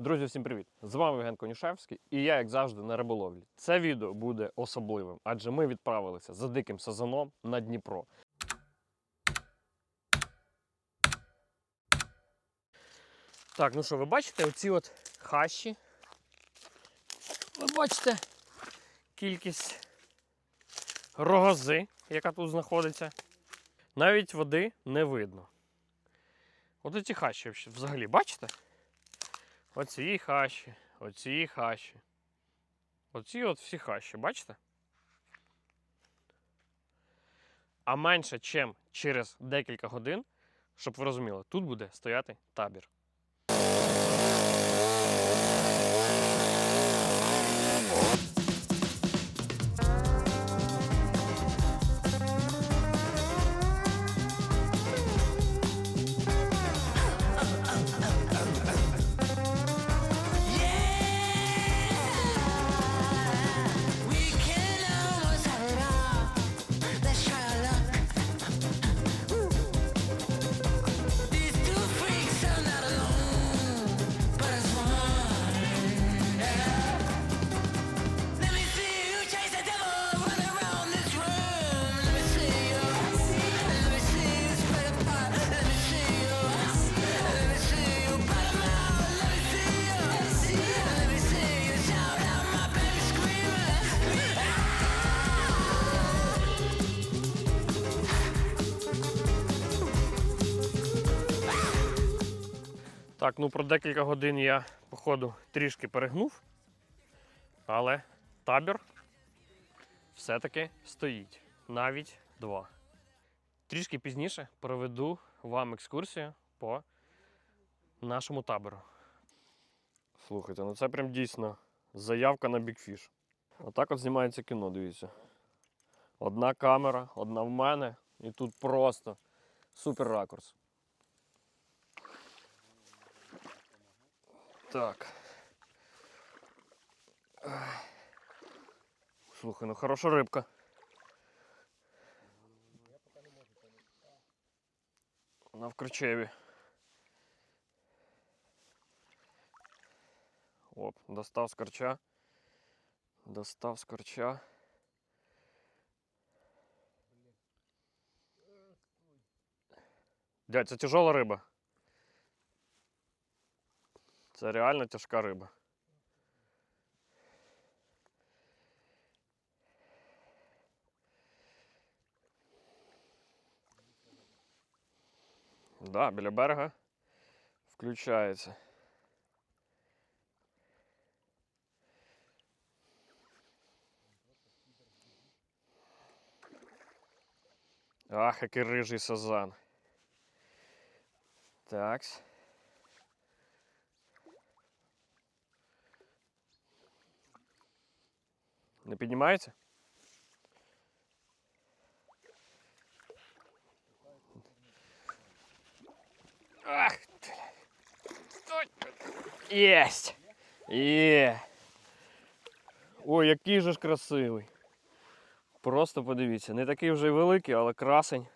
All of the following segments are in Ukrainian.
Друзі, всім привіт! З вами Євген Конюшевський і я, як завжди, на риболовлі. Це відео буде особливим, адже ми відправилися за диким сазаном на Дніпро. Так, ну що, ви бачите оці от хащі? Ви бачите кількість рогози, яка тут знаходиться. Навіть води не видно. От ці хащі взагалі, бачите? Оці хащі, оці хащі. Оці от всі хащі, бачите? А менше, чим через декілька годин, щоб ви розуміли, тут буде стояти табір. Так, ну про декілька годин я, походу, трішки перегнув, але табір все-таки стоїть. Навіть два. Трішки пізніше проведу вам екскурсію по нашому табору. Слухайте, ну це прям дійсно заявка на бікфіш. Отак от знімається кіно, дивіться. Одна камера, одна в мене, і тут просто супер ракурс. Так. Ай. Слухай, ну хороша рибка. Вона в кричеві. Оп, достав з корча. Достав з. Дядь, це тяжела риба. Це реально тяжка риба. Да, біля берега включається. Ах, який рижий сазан. Такс. Не піднімається? Ах. Єсть. Є. Ой, який же ж красивий. Просто подивіться, не такий вже й великий, але красень.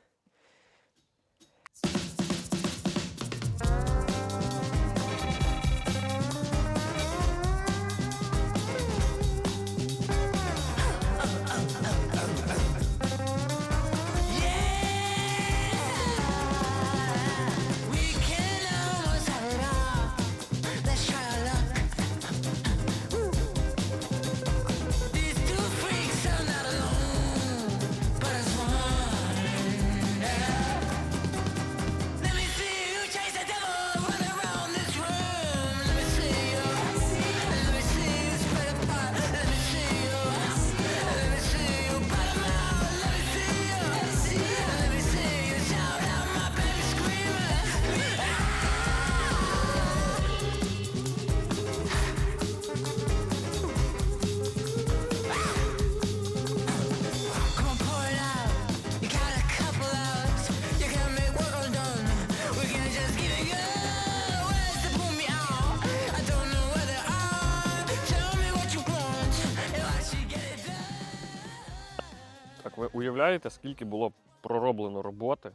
Так ви уявляєте, скільки було пророблено роботи,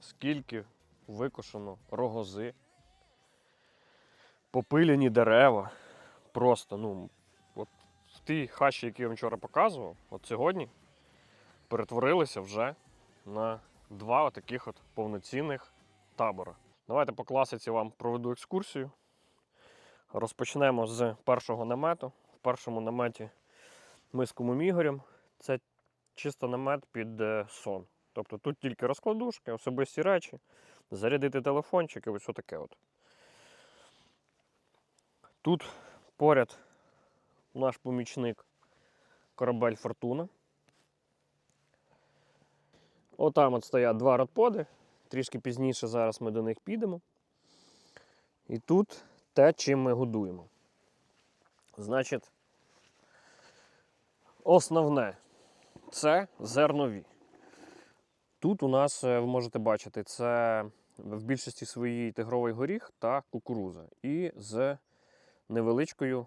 скільки викошено рогози, Попилені дерева. Просто, ну, от в ті хащі, які я вам вчора показував, от сьогодні перетворилися вже на два таких от повноцінних табора. Давайте по класиці вам проведу екскурсію. Розпочнемо з першого намету. В першому наметі ми з кумом Ігорем. Це чисто намет під е, сон. Тобто тут тільки розкладушки, особисті речі, зарядити телефончик і ось таке от. Тут поряд наш помічник корабель Фортуна. Отам от стоять два радподи. Трішки пізніше зараз ми до них підемо. І тут те, чим ми годуємо. Значить, основне це зернові. Тут у нас, е, ви можете бачити, це в більшості своїй тигровий горіх та кукуруза. І з невеличкою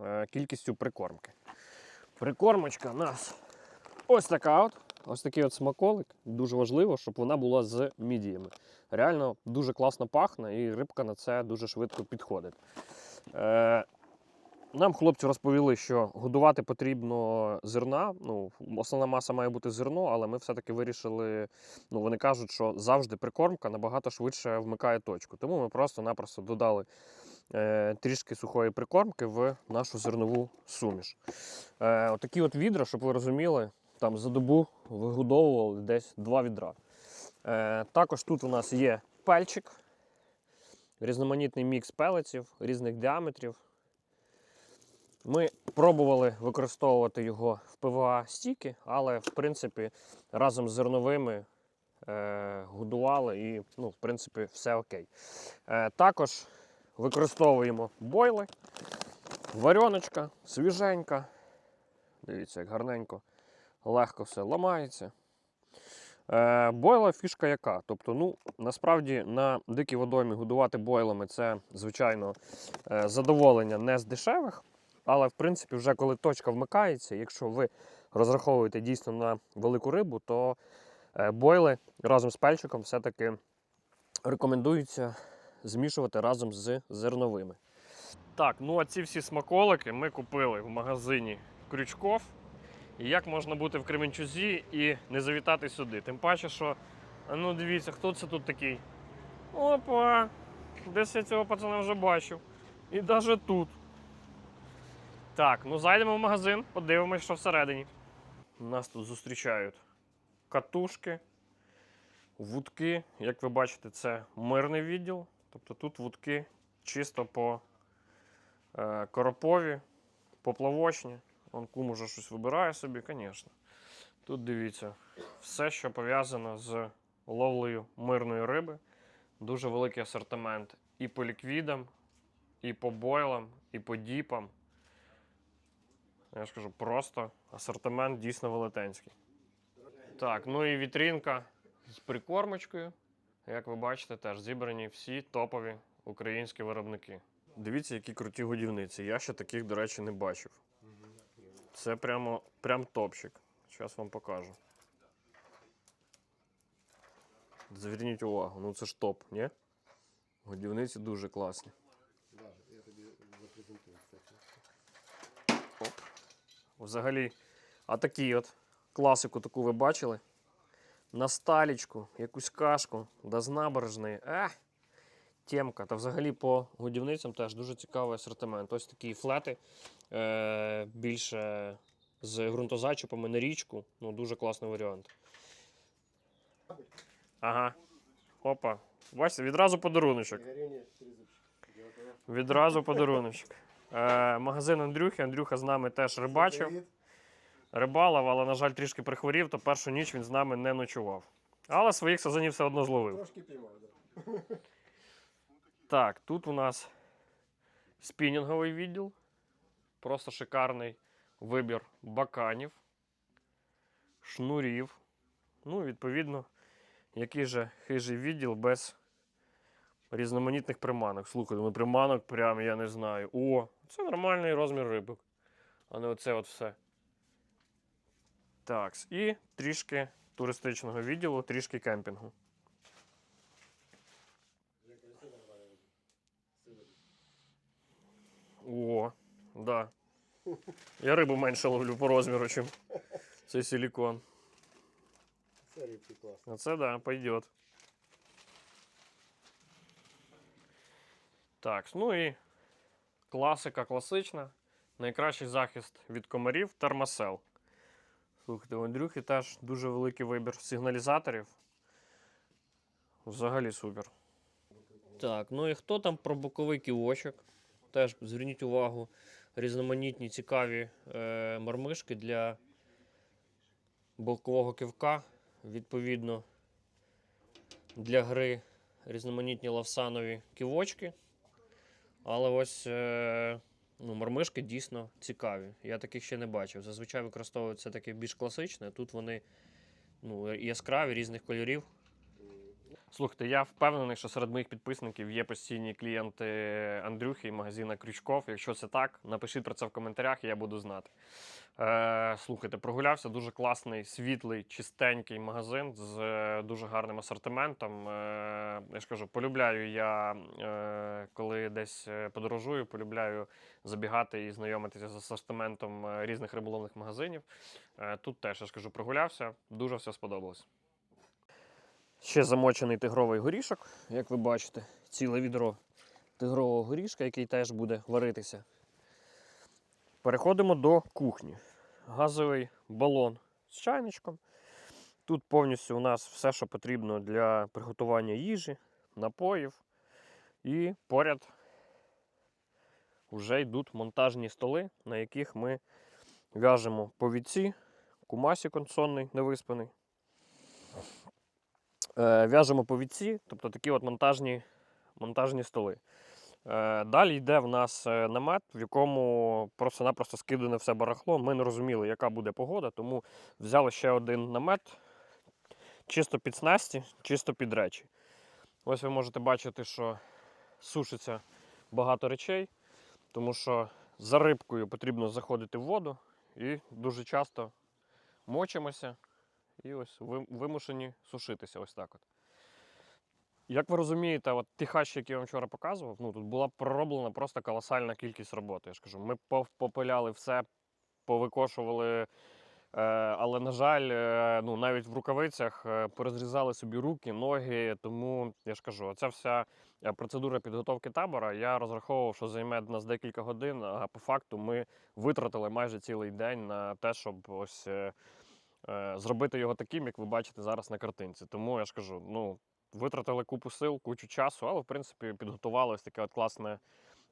е, кількістю прикормки. Прикормочка у нас ось така от. Ось такий от смаколик. Дуже важливо, щоб вона була з мідіями. Реально дуже класно пахне, і рибка на це дуже швидко підходить. Нам хлопці розповіли, що годувати потрібно зерна. Ну, основна маса має бути зерно, але ми все-таки вирішили. Ну, вони кажуть, що завжди прикормка набагато швидше вмикає точку. Тому ми просто-напросто додали е, трішки сухої прикормки в нашу зернову суміш. Е, отакі от відра, щоб ви розуміли, там за добу вигодовували десь два відра. Е, також тут у нас є пельчик, різноманітний мікс пелеців різних діаметрів. Ми пробували використовувати його в ПВА стіки, але в принципі разом з зерновими е, годували і, ну, в принципі, все окей. Е, також використовуємо бойли, вареночка, свіженька. Дивіться, як гарненько, легко все ламається. Е, бойла фішка яка? Тобто, ну, насправді на дикій водоймі годувати бойлами це, звичайно, е, задоволення не з дешевих. Але в принципі, вже коли точка вмикається, якщо ви розраховуєте дійсно на велику рибу, то е, бойли разом з пельчиком все-таки рекомендується змішувати разом з зерновими. Так, ну а ці всі смаколики ми купили в магазині Крючков. І як можна бути в Кременчузі і не завітати сюди? Тим паче, що, ну дивіться, хто це тут такий? Опа! Десь я цього пацана вже бачив. І навіть тут. Так, ну зайдемо в магазин, подивимось, що всередині. Нас тут зустрічають катушки, вудки. Як ви бачите, це мирний відділ. Тобто тут вудки чисто по е, коропові, поплавочні. Вон кум уже щось вибирає собі, звісно. Тут дивіться, все, що пов'язано з ловлею мирної риби. Дуже великий асортимент і по ліквідам, і по бойлам, і по діпам. Я ж кажу, просто асортимент дійсно велетенський. Так, ну і вітрінка з прикормочкою. Як ви бачите, теж зібрані всі топові українські виробники. Дивіться, які круті годівниці. Я ще таких, до речі, не бачив. Це прямо прям топчик. Зараз вам покажу. Зверніть увагу, ну це ж топ, ні? Годівниці дуже класні. Взагалі, а такі от класику таку ви бачили? На сталічку, якусь кашку, да з набережної. А, темка. Та взагалі по годівницям теж дуже цікавий асортимент. Ось такі флети е, більше з ґрунтозачіпами на річку. Ну, дуже класний варіант. Ага. Опа. Бачите, відразу подаруночок. Відразу подаруночок. Е, магазин Андрюхи. Андрюха з нами теж рибачив. Рибалив, але, на жаль, трішки прихворів, то першу ніч він з нами не ночував. Але своїх сазанів все одно зловив. Трошки піймав, да. Так, тут у нас спінінговий відділ. Просто шикарний вибір баканів, шнурів. Ну, відповідно, який же хижий відділ без різноманітних приманок. Слухайте, ну приманок прям я не знаю. О, це нормальний розмір рибок, а не оце от все. Так, і трішки туристичного відділу, трішки кемпінгу. Да. Я рибу менше ловлю по розміру, чим цей силікон. Це рибки класно. А це да, пойдет. Так, ну і класика класична. Найкращий захист від комарів термосел. Слухайте, у Андрюхи теж дуже великий вибір сигналізаторів. Взагалі супер. Так, ну і хто там про боковий ківочок? Теж зверніть увагу, різноманітні цікаві е, мармишки для бокового кивка. Відповідно, для гри різноманітні лавсанові ківочки. Але ось е, ну, мармишки дійсно цікаві. Я таких ще не бачив. Зазвичай використовуються таке більш класичне. Тут вони ну, яскраві, різних кольорів. Слухайте, я впевнений, що серед моїх підписників є постійні клієнти Андрюхи і магазина Крючков. Якщо це так, напишіть про це в коментарях, і я буду знати. Е, слухайте, прогулявся дуже класний, світлий, чистенький магазин з е, дуже гарним асортиментом. Е, я ж кажу, полюбляю я, е, коли десь е, подорожую, полюбляю забігати і знайомитися з асортиментом е, різних риболовних магазинів. Е, тут теж я ж кажу, прогулявся, дуже все сподобалось. Ще замочений тигровий горішок, як ви бачите, ціле відро тигрового горішка, який теж буде варитися. Переходимо до кухні. Газовий балон з чайничком. Тут повністю у нас все, що потрібно для приготування їжі, напоїв. І поряд вже йдуть монтажні столи, на яких ми в'яжемо повідці, кумасі консонний невиспаний. Е, В'яжемо повідці, тобто такі от монтажні, монтажні столи. Е, Далі йде в нас е, намет, в якому просто-напросто скидане все барахло. Ми не розуміли, яка буде погода, тому взяли ще один намет, чисто під снасті, чисто під речі. Ось ви можете бачити, що сушиться багато речей, тому що за рибкою потрібно заходити в воду і дуже часто мочимося і ось вимушені сушитися ось так от. Як ви розумієте, от ті хащі, які я вам вчора показував, ну тут була пророблена просто колосальна кількість роботи. Я ж кажу, ми попиляли все, повикошували, е, але, на жаль, е, ну, навіть в рукавицях е, порозрізали собі руки, ноги. Тому я ж кажу, ця вся процедура підготовки табора, я розраховував, що займе нас декілька годин, а по факту ми витратили майже цілий день на те, щоб ось. Е, Зробити його таким, як ви бачите зараз на картинці. Тому я ж кажу, ну, витратили купу сил, кучу часу, але в принципі підготували ось таке от класне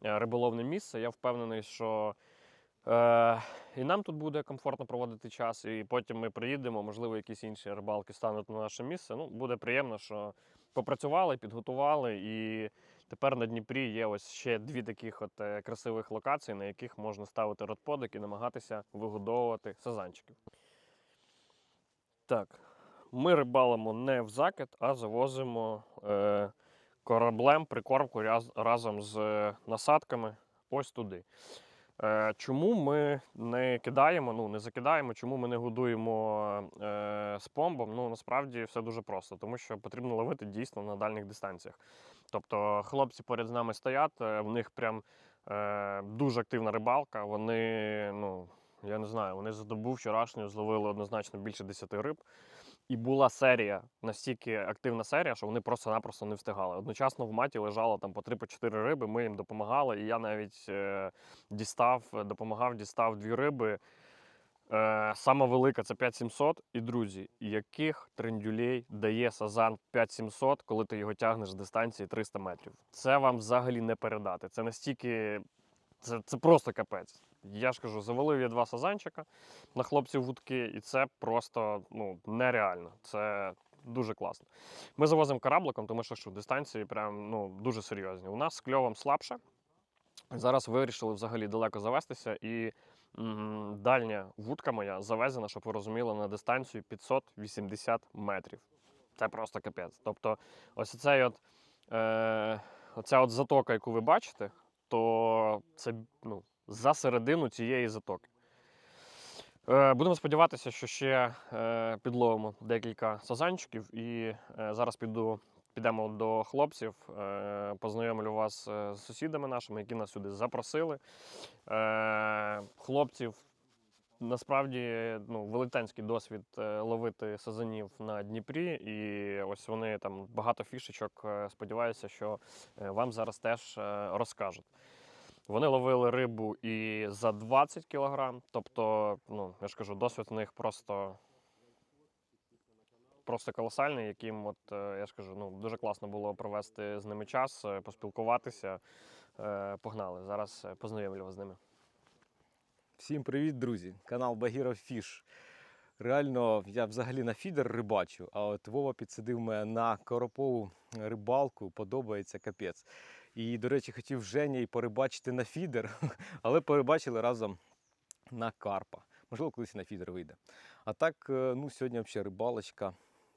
е, риболовне місце. Я впевнений, що е, і нам тут буде комфортно проводити час, і потім ми приїдемо, можливо, якісь інші рибалки стануть на наше місце. Ну, буде приємно, що попрацювали, підготували, і тепер на Дніпрі є ось ще дві таких от е, красивих локації, на яких можна ставити родподик і намагатися вигодовувати сазанчиків. Так, ми рибалимо не в закид, а завозимо е, кораблем прикормку раз, разом з е, насадками ось туди. Е, чому ми не кидаємо, ну не закидаємо, чому ми не годуємо е, з помбом? Ну насправді все дуже просто, тому що потрібно ловити дійсно на дальніх дистанціях. Тобто хлопці поряд з нами стоять, е, в них прям е, дуже активна рибалка. Вони, ну я не знаю, вони за добу вчорашню зловили однозначно більше 10 риб. І була серія, настільки активна серія, що вони просто-напросто не встигали. Одночасно в маті лежало там по 3-4 риби, ми їм допомагали, і я навіть е, дістав, допомагав, дістав дві риби. Е, сама велика це 5700. І друзі, яких трендюлей дає сазан 5700, коли ти його тягнеш з дистанції 300 метрів? Це вам взагалі не передати. Це настільки. Це, це просто капець. Я ж кажу, завалив я два сазанчика на хлопців вудки, і це просто ну, нереально. Це дуже класно. Ми завозимо корабликом, тому що що, дистанції прям ну, дуже серйозні. У нас з кльовом слабше. Зараз вирішили взагалі далеко завестися, і м, дальня вудка моя завезена, щоб ви розуміли, на дистанцію 580 метрів. Це просто капець. Тобто, ось цей от, е, оця от затока, яку ви бачите, то це ну, за середину цієї затоки. Е, Будемо сподіватися, що ще е, підловимо декілька сазанчиків і е, зараз піду підемо до хлопців, познайомлю вас з сусідами нашими, які нас сюди запросили. Хлопців насправді ну, велетенський досвід ловити сазанів на Дніпрі, і ось вони там багато фішечок. Сподіваюся, що вам зараз теж розкажуть. Вони ловили рибу і за 20 кілограм. Тобто, ну, я ж кажу, досвід у них просто, просто колосальний, яким, от, е, я ж кажу, ну, дуже класно було провести з ними час, е, поспілкуватися. Е, Погнали. Зараз познайомлю вас з ними. Всім привіт, друзі! Канал Багіро Фіш. Реально, я взагалі на фідер рибачу, а от Вова підсадив мене на коропову рибалку, подобається капець. І, до речі, хотів Женя і порибачити на фідер, але порибачили разом на карпа. Можливо, колись на фідер вийде. А так, е, ну, сьогодні взагалі рибалочка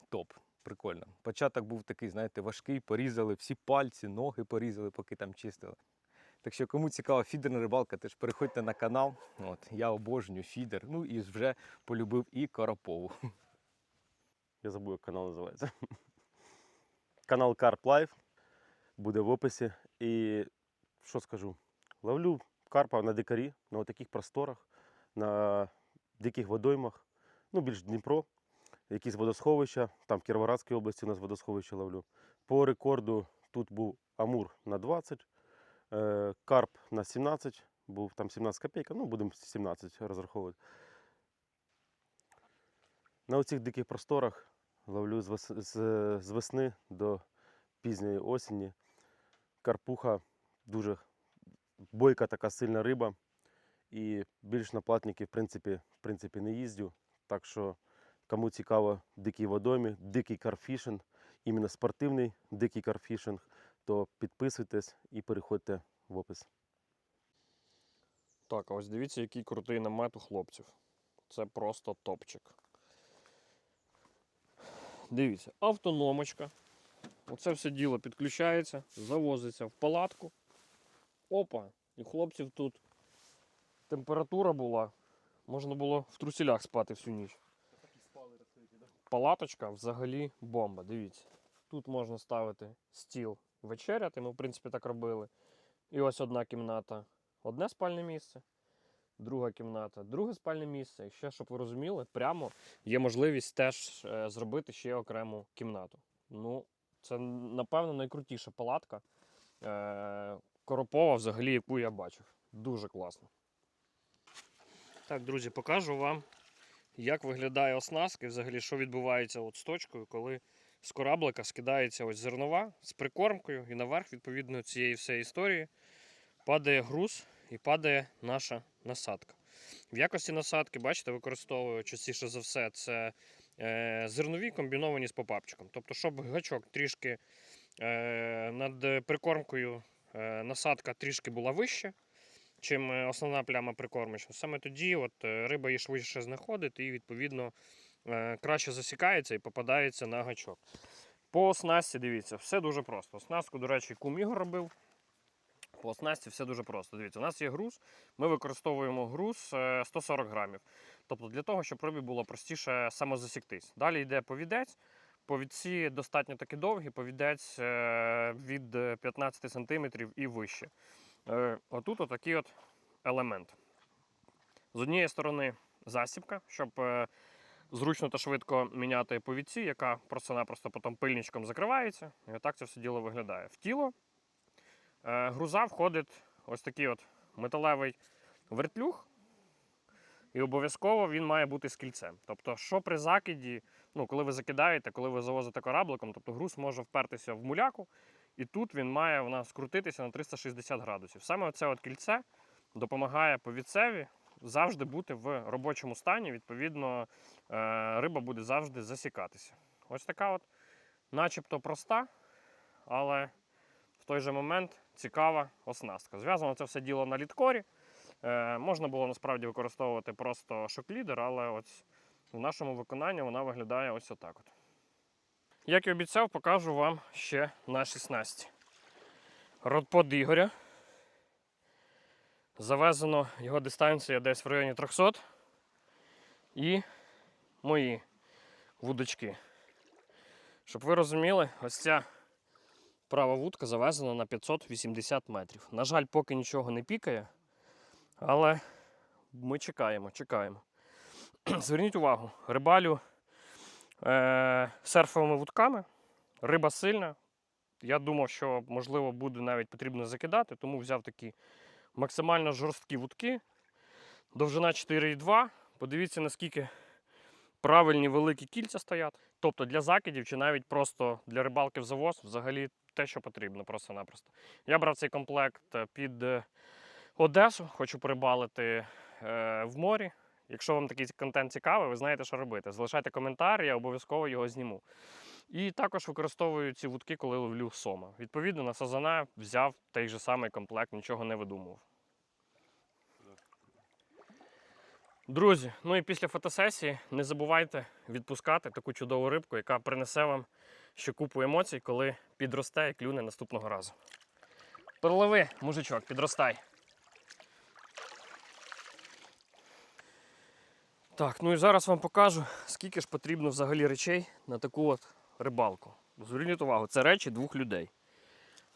топ. Прикольно. Початок був такий, знаєте, важкий, порізали всі пальці, ноги порізали, поки там чистили. Так що, кому цікава фідерна рибалка, теж переходьте на канал. От, я обожнюю фідер. Ну і вже полюбив і коропову. Я забув, як канал називається. Канал Carp Life буде в описі. І що скажу? Ловлю карпа на дикарі, на таких просторах, на диких водоймах, ну більш Дніпро, якісь водосховища, там в Кіровоградській області у нас водосховище ловлю. По рекорду тут був Амур на 20, е, карп на 17, був там 17 копійок, ну будемо 17 розраховувати. На оцих диких просторах ловлю з весни до пізньої осені. Карпуха дуже бойка така сильна риба. І більш на платники, в принципі, в принципі, не їздю. Так що, кому цікаво дикий водомі, дикий карфішинг, іменно спортивний дикий карфішинг, то підписуйтесь і переходьте в опис. Так, а ось дивіться, який крутий намет у хлопців. Це просто топчик. Дивіться, автономочка. Оце все діло підключається, завозиться в палатку. Опа! І хлопців тут температура була. Можна було в трусілях спати всю ніч. Палаточка взагалі бомба. Дивіться. Тут можна ставити стіл вечеряти. Ми, в принципі, так робили. І ось одна кімната, одне спальне місце, друга кімната, друге спальне місце. І ще, щоб ви розуміли, прямо є можливість теж е, зробити ще окрему кімнату. Ну, це, напевно, найкрутіша палатка. Е, Коропова, взагалі, яку я бачив. Дуже класно. Так, друзі, покажу вам, як виглядає оснастка і взагалі, що відбувається от з точкою, коли з кораблика скидається ось зернова з прикормкою, і наверх, відповідно, цієї всієї історії падає груз і падає наша насадка. В якості насадки, бачите, використовую частіше за все це зернові комбіновані з попапчиком. Тобто, щоб гачок трішки е, над прикормкою е, насадка трішки була вища, чим е, основна пляма прикормочна. Саме тоді от, е, риба її швидше знаходить і, відповідно, е, краще засікається і попадається на гачок. По оснасті, дивіться, все дуже просто. Оснастку, до речі, кум Ігор робив. По оснасті все дуже просто. Дивіться, у нас є груз, ми використовуємо груз е, 140 грамів. Тобто для того, щоб рибі було простіше самозасіктись. Далі йде повідець. Повідці достатньо таки довгі, повідець е, від 15 см і вище. Е, Отут отакий от елемент. З однієї сторони засібка, щоб е, зручно та швидко міняти повідці, яка просто-напросто потім пильничком закривається. І отак це все діло виглядає. В тіло груза входить ось такий от металевий вертлюг. І обов'язково він має бути з кільцем. Тобто, що при закиді, ну, коли ви закидаєте, коли ви завозите корабликом, тобто груз може впертися в муляку, і тут він має у нас крутитися на 360 градусів. Саме от кільце допомагає повідцеві завжди бути в робочому стані. Відповідно, е, риба буде завжди засікатися. Ось така от, начебто проста, але в той же момент цікава оснастка. Зв'язано це все діло на літкорі. Е, можна було насправді використовувати просто шок-лідер, але ось в нашому виконанні вона виглядає ось отак. От. Як і обіцяв, покажу вам ще наші снасті. Родпод Ігоря. Завезено його дистанція десь в районі 300. І мої вудочки. Щоб ви розуміли, ось ця Права вудка завезена на 580 метрів. На жаль, поки нічого не пікає, але ми чекаємо, чекаємо. Зверніть увагу, рибалю е- серфовими вудками. Риба сильна. Я думав, що можливо буде навіть потрібно закидати, тому взяв такі максимально жорсткі вудки. Довжина 4,2. Подивіться, наскільки правильні великі кільця стоять. Тобто для закидів чи навіть просто для рибалки в завоз взагалі те, що потрібно, просто-напросто. Я брав цей комплект е, під е, Одесу, хочу порибалити е, в морі. Якщо вам такий контент цікавий, ви знаєте, що робити. Залишайте коментар, я обов'язково його зніму. І також використовую ці вудки, коли ловлю сома. Відповідно, на сазана взяв той же самий комплект, нічого не видумував. Друзі, ну і після фотосесії не забувайте відпускати таку чудову рибку, яка принесе вам ще купу емоцій, коли підросте і клюне наступного разу. Перелови, мужичок, підростай. Так, ну і зараз вам покажу, скільки ж потрібно взагалі речей на таку от рибалку. Зверніть увагу, це речі двох людей.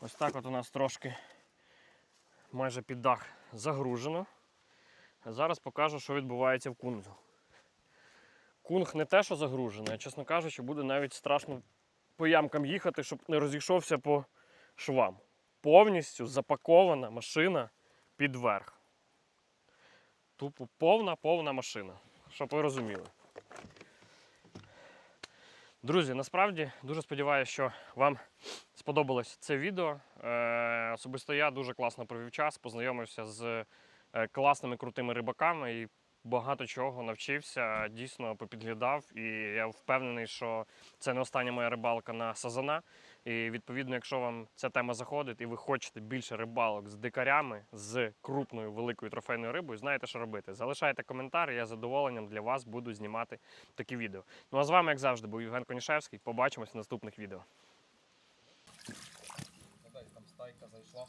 Ось так от у нас трошки майже під дах загружено. Зараз покажу, що відбувається в кунгу. Кунг не те, що загружений, а чесно кажучи, буде навіть страшно по ямкам їхати, щоб не розійшовся по швам. Повністю запакована машина під верх. Тупо повна повна машина. Щоб ви розуміли. Друзі, насправді дуже сподіваюся, що вам сподобалось це відео. Е, особисто я дуже класно провів час, познайомився з е, класними крутими рибаками і багато чого навчився, дійсно попідглядав. І я впевнений, що це не остання моя рибалка на сазана. І відповідно, якщо вам ця тема заходить і ви хочете більше рибалок з дикарями, з крупною великою трофейною рибою, знаєте, що робити. Залишайте коментар, я з задоволенням для вас буду знімати такі відео. Ну а з вами, як завжди, був Євген Конішевський. Побачимось в наступних відео. Там стайка зайшла.